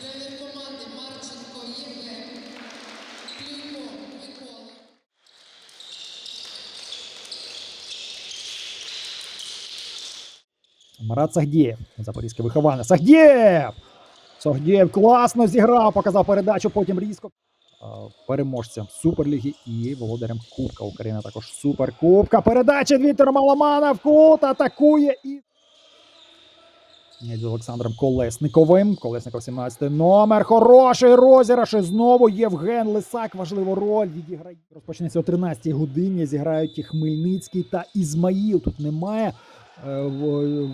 Тренер команди Марченко Євген Клімко Микола. Марат Сагдієв. Запорізький виховання. Сагдієв! Сагдієв класно зіграв, показав передачу, потім різко. переможцям Суперліги і володарем Кубка. України. також Суперкубка. Передача від Віктор Маламанов. Кут атакує і. З Олександром Колесниковим. Колесников 17 номер. Хороший розіграш. І знову Євген Лисак. Важливу роль відіграє. Розпочнеться о 13-й годині. Зіграють і Хмельницький та Ізмаїл. Тут немає е,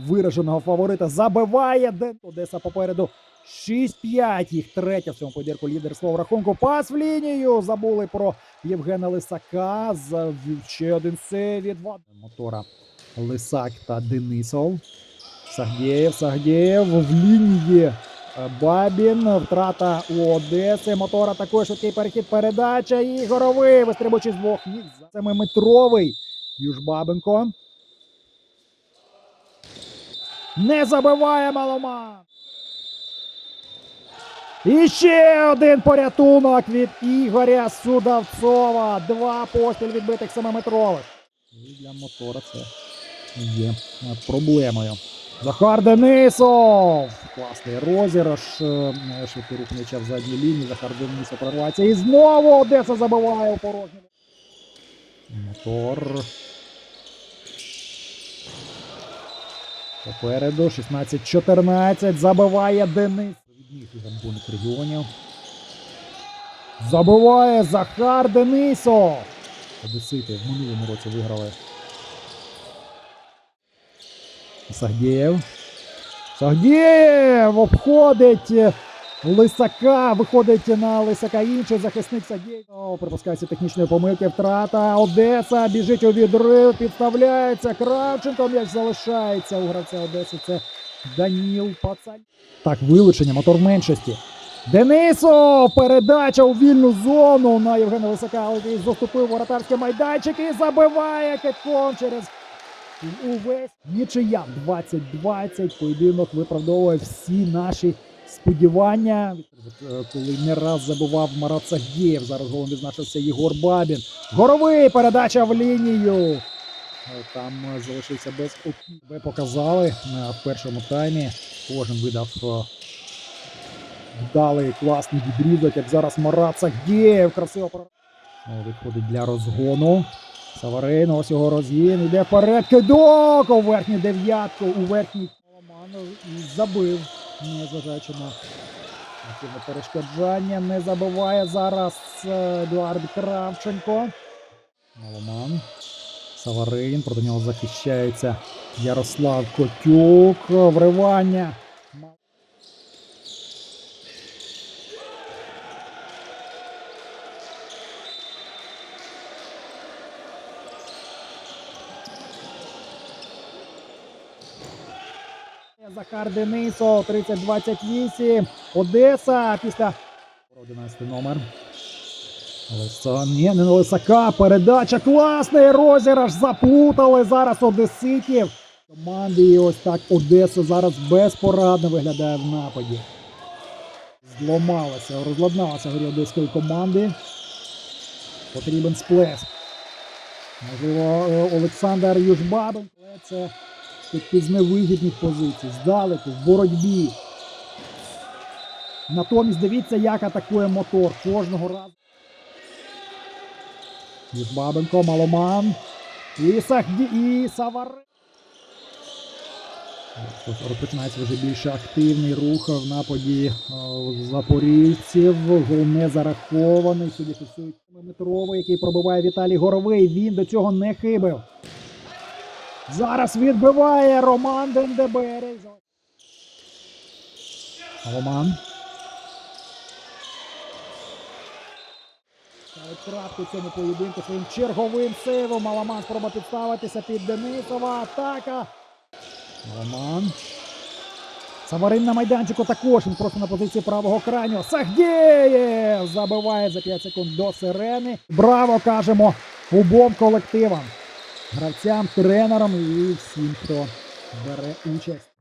вираженого фаворита. Забиває Ден. Одеса попереду. 6-5. Їх третя в цьому подірку лідер свого рахунку. Пас в лінію. Забули про Євгена Лисака. Ще один сейв від мотора. Лисак та Денисов. Сагдєєв, Сагдєєв в лінії. Е, Бабін, втрата у Одеси. Мотор атакує швидкий перехід. Передача. І горовий. Вистрибуючи з двох ніг. Семиметровий. Южбабенко. Не забиває Маломан. І ще один порятунок від Ігоря Судавцова. Два поспіль відбитих семиметрових. І для мотора це є е, проблемою. Захар Денисов! Класний розіграш. е, Швидкий рух м'яча в задній лінії. Захар Денисов прорвається. І знову Одеса забиває у порожньому. Мотор. Попереду 16-14. Забиває Денис. Відміг Буник регіонів. Забиває Захар Денисов. Одесити в минулому році виграли. Сагдєєв. Сагдєєв обходить е, Лисака. Виходить на Лисака інший захисник Сагдєєв. Припускається технічної помилки. Втрата. Одеса біжить у відрив. Підставляється. Кравченко м'яч залишається у гравця Одеси. Це Даніл Пацань. Так, вилучення. Мотор меншості. Денисов! Передача у вільну зону на Євгена Лисака. який заступив воротарський майданчик і забиває китком через увесь нічия 20-20. Поєдинок виправдовує всі наші сподівання. Коли не раз забував Марат Сагдєєв, зараз голом відзначився Єгор Бабін. Горовий передача в лінію. Е, Там е, залишився без. Ви показали е, в першому таймі. Кожен видав вдалий класний відрізок, як зараз Марат Сагдєєв. Красиво виходить для розгону. Саварин, ось його розгін. Іде вперед. Кидок у верхню дев'ятку. У верхній Романов і забив. Незважаючи на активне перешкоджання. Не забиває зараз е, Едуард Кравченко. Маломан. Саварин. Проти нього захищається Ярослав Котюк. Вривання. Захар Денисов, 30-28. Одеса після 11 номер. Лиса, ні, не Лисака. Передача класний розіграш. Заплутали зараз одеситів. Команди і ось так Одеса зараз безпорадно виглядає в нападі. Зломалася, розладналася горі одеської команди. Потрібен сплеск. Можливо, е, Олександр Южбабин. Це з невигідних позицій, здалеку, в боротьбі. Натомість дивіться, як атакує мотор кожного разу. Южбабенко, Маломан. І Сахді, і Савари. Розпочинається вже більш активний рух в нападі е, запоріжців. Гол не зарахований. Судді фіксують метровий, який пробиває Віталій Горовий. Він до цього не хибив. Зараз відбиває Роман Дендеберей. Роман. Крапку цьому поєдинку своїм черговим сейвом. Маламан спроба підставитися під Денисова. Атака. Маламан. Саварин на майданчику також. Він просто на позиції правого крайнього. Сагдєєв забиває за 5 секунд до сирени. Браво кажемо обом колективам гравцям, тренерам і всім, хто бере участь.